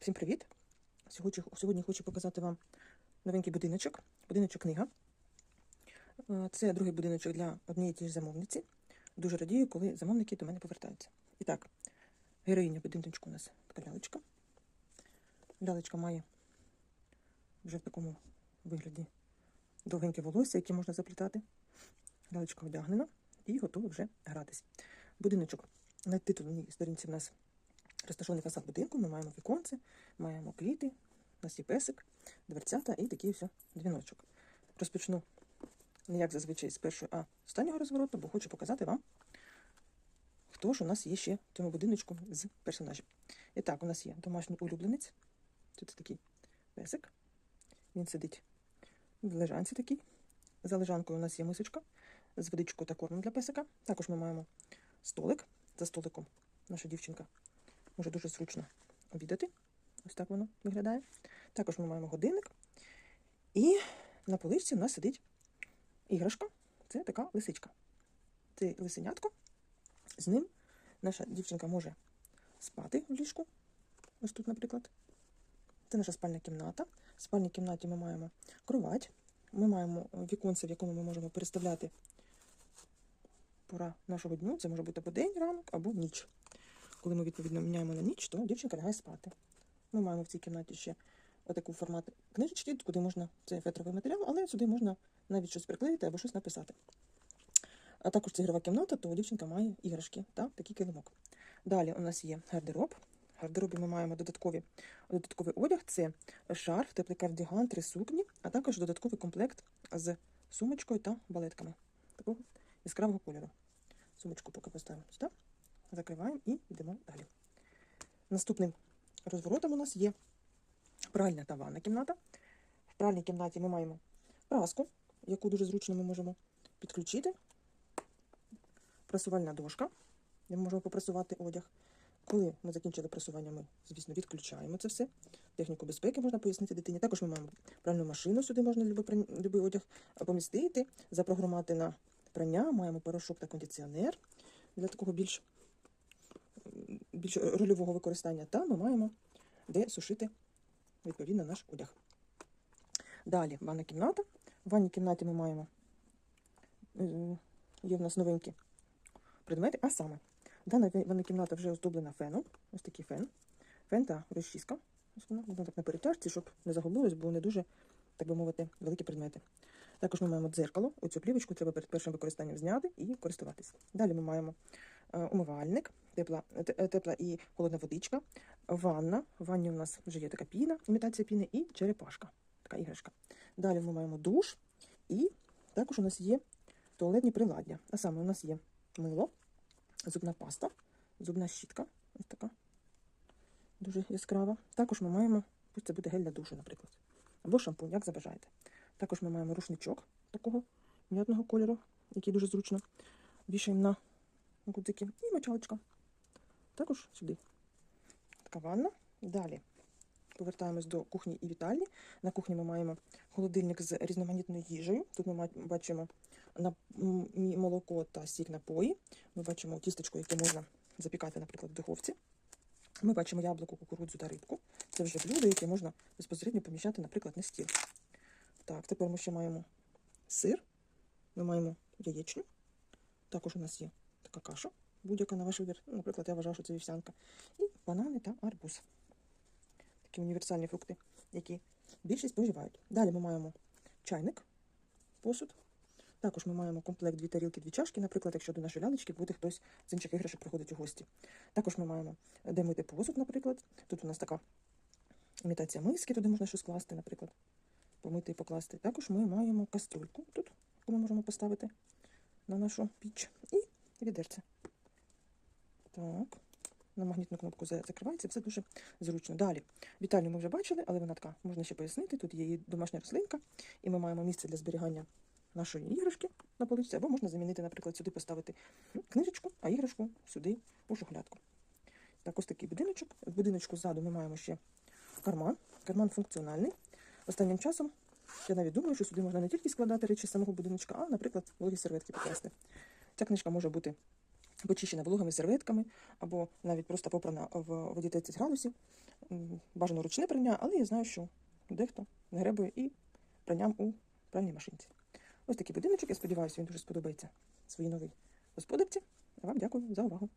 Всім привіт! Сьогодні, сьогодні хочу показати вам новенький будиночок. Будиночок книга. Е, Це другий будиночок для однієї тієї замовниці. Дуже радію, коли замовники до мене повертаються. І так, героїня будиночку у нас така лялечка. Лялечка має вже в такому вигляді довгеньке волосся, яке можна заплітати. Лялечка одягнена і готова вже гратись. Будиночок на титульній сторінці в нас розташований фасад будинку. Ми маємо віконце, маємо квіти, у нас є песик, дверцята і такий все дзвіночок. Розпочну не як зазвичай з першого, а останнього розвороту, бо хочу показати вам, хто ж у нас є ще в цьому будиночку з персонажів. І так, у нас є домашній улюбленець. Тут такий песик. Він сидить в лежанці такий. За лежанкою у нас є мисочка з водичкою та кормом для песика. Також ми маємо столик. За столиком наша дівчинка може дуже зручно обідати. Ось так воно виглядає. Також ми маємо годинник. І на поличці в нас сидить іграшка. Це така лисичка. Це лисенятко. З ним наша дівчинка може спати в ліжку. Ось тут, наприклад. Це наша спальня кімната. В спальній кімнаті ми маємо кровать. Ми маємо віконце, в якому ми можемо переставляти пора нашого дню. Це може бути або день, ранок, або ніч. Коли ми відповідно міняємо на ніч, то дівчинка лягає спати. Ми маємо в цій кімнаті ще отаку формат книжечки, куди можна це фетровий матеріал, але сюди можна навіть щось приклеїти або щось написати. А також це ігрова кімната, то дівчинка має іграшки та такий килимок. Далі у нас є гардероб. В гардеробі ми маємо додаткові, додатковий одяг: це шарф, теплий кардіган, три сукні, а також додатковий комплект з сумочкою та балетками такого яскравого кольору. Сумочку поки поставимо сюди, закриваємо і йдемо далі. Наступним розворотом у нас є пральна та ванна кімната. В пральній кімнаті ми маємо праску, яку дуже зручно ми можемо підключити. Прасувальна дошка, де ми можемо попрасувати одяг. Коли ми закінчили прасування, ми, звісно, відключаємо це все. Техніку безпеки можна пояснити дитині. Також ми маємо пральну машину, сюди можна любий, любий одяг помістити, запрограмувати на прання. Маємо порошок та кондиціонер для такого більш, більш рольового використання. Та ми маємо де сушити відповідно наш одяг. Далі ванна кімната. В ванній кімнаті ми маємо е, є в нас новенькі предмети, а саме дана ванна кімната вже оздоблена феном. Ось такий фен. Фен та розчіска. Вона так на перетяжці, щоб не загубилось, бо не дуже, так би мовити, великі предмети. Також ми маємо дзеркало. Оцю плівочку треба перед першим використанням зняти і користуватися. Далі ми маємо е, умивальник, тепла, тепла і холодна водичка, ванна. В ванні у нас вже є така піна, імітація піни, і черепашка, така іграшка. Далі ми маємо душ, і також у нас є туалетні приладдя. А саме у нас є мило, зубна паста, зубна щітка. Ось така. Дуже яскрава. Також ми маємо, пусть це буде гель для душу, наприклад. Або шампунь, як забажаєте. Також ми маємо рушничок такого м'ятного кольору, який дуже зручно вішаємо на гудзики. І мочалочка. Також сюди. Така ванна. Далі повертаємось до кухні і вітальні. На кухні ми маємо холодильник з різноманітною їжею. Тут ми бачимо молоко та сік напої. Ми бачимо тістечко, яке можна запікати, наприклад, в духовці. Ми бачимо яблуко, кукурудзу та рибку. Це вже блюдо, яке можна безпосередньо поміщати, наприклад, на стіл. Так, тепер ми ще маємо сир, ми маємо яєчню. Також у нас є така каша, будь-яка на ваш вибір. Наприклад, я вважаю, що це вівсянка. І банани та арбуз. Такі універсальні фрукти, які більшість споживають. Далі ми маємо чайник, посуд. Також ми маємо комплект дві тарілки, дві чашки, наприклад, якщо до нашої лялечки буде хтось з інших іграшок приходить у гості. Також ми маємо де мити посуд, наприклад. Тут у нас така імітація миски, туди можна щось класти, наприклад, помити і покласти. Також ми маємо каструльку тут, яку ми можемо поставити на нашу піч. І відерце. Так. На магнітну кнопку за- закривається, все дуже зручно. Далі. Вітальню ми вже бачили, але вона така, можна ще пояснити. Тут є її домашня рослинка, і ми маємо місце для зберігання нашої іграшки на поличці, або можна замінити, наприклад, сюди поставити книжечку, а іграшку сюди у шухлядку. Так, ось такий будиночок. В будиночку ззаду ми маємо ще карман. Карман функціональний. Останнім часом я навіть думаю, що сюди можна не тільки складати речі з самого будиночка, а, наприклад, вологі серветки покласти. Ця книжка може бути почищена вологими серветками, або навіть просто попрана в воді 30 градусів. Бажано ручне прання, але я знаю, що дехто не гребує і пранням у пральній машинці. Ось такий будиночок. Я сподіваюся, він дуже сподобається своїй новій господарці. Вам дякую за увагу.